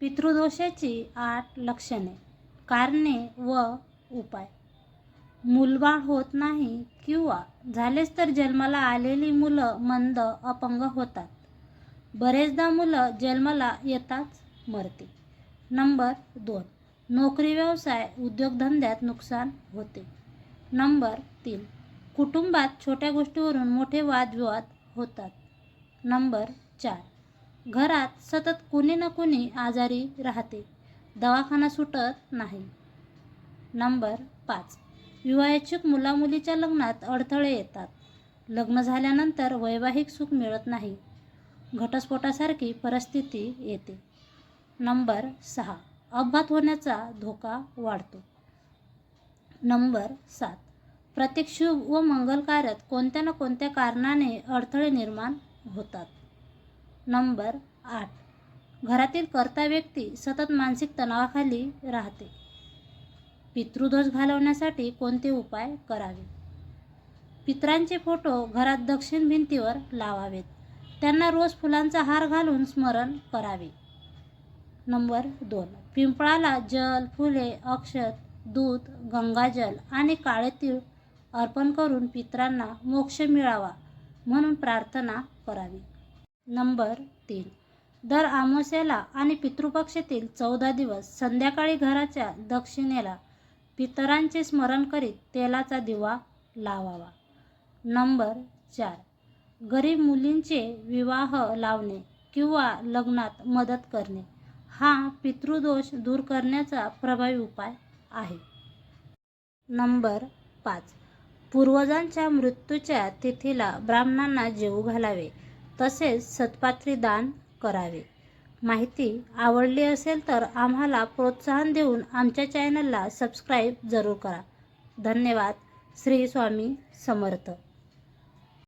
पितृदोषाची आठ लक्षणे कारणे व उपाय. मूलबाळ होत नाही किंवा झालेच तर जन्माला आलेली मुलं मंद अपंग होतात. बरेचदा मुलं जन्माला येताच मरते. नंबर दोन नोकरी व्यवसाय उद्योगधंद्यात नुकसान होते. नंबर तीन कुटुंबात छोट्या गोष्टीवरून मोठे वादविवाद होतात. नंबर चार घरात सतत कुणी ना कुणी आजारी राहते. दवाखाना सुटत नाही. नंबर पाच. विवाहेच्छुक मुलामुलीच्या लग्नात अडथळे येतात. लग्न झाल्यानंतर वैवाहिक सुख मिळत नाही. घटस्फोटासारखी परिस्थिती येते. नंबर सहा. अपघात होण्याचा धोका वाढतो. नंबर सात. प्रत्येक शुभ व मंगल कार्यात कोणत्या ना कोणत्या कारणाने अडथळे निर्माण होतात. नंबर आठ. घरातील कर्ता व्यक्ती सतत मानसिक तणावाखाली राहते. पितृदोष घालवण्यासाठी कोणते उपाय करावे? पितरांचे फोटो घरात दक्षिण भिंतीवर लावावेत. त्यांना रोज फुलांचा हार घालून स्मरण करावे. नंबर दोन. पिंपळाला जल फुले अक्षत दूध गंगाजल आणि काळे तीळ अर्पण करून पितरांना मोक्ष मिळावा म्हणून प्रार्थना करावी. नंबर तीन. दर आमोस्याला आणि पितृपक्षातील चौदा दिवस संध्याकाळी घराच्या दक्षिणेला पितरांचे स्मरण करीत तेलाचा दिवा लावावा. नंबर चार. गरीब मुलींचे विवाह लावणे किंवा लग्नात मदत करणे हा पितृदोष दूर करण्याचा प्रभावी उपाय आहे. नंबर पाच. पूर्वजांच्या मृत्यूच्या तिथीला ब्राह्मणांना जेवू घालावे. तसेच सत्पात्री दान करावे. माहिती आवडली असेल तर आम्हाला प्रोत्साहन देऊन आमच्या चॅनलला सबस्क्राईब जरूर करा. धन्यवाद. श्री स्वामी समर्थ.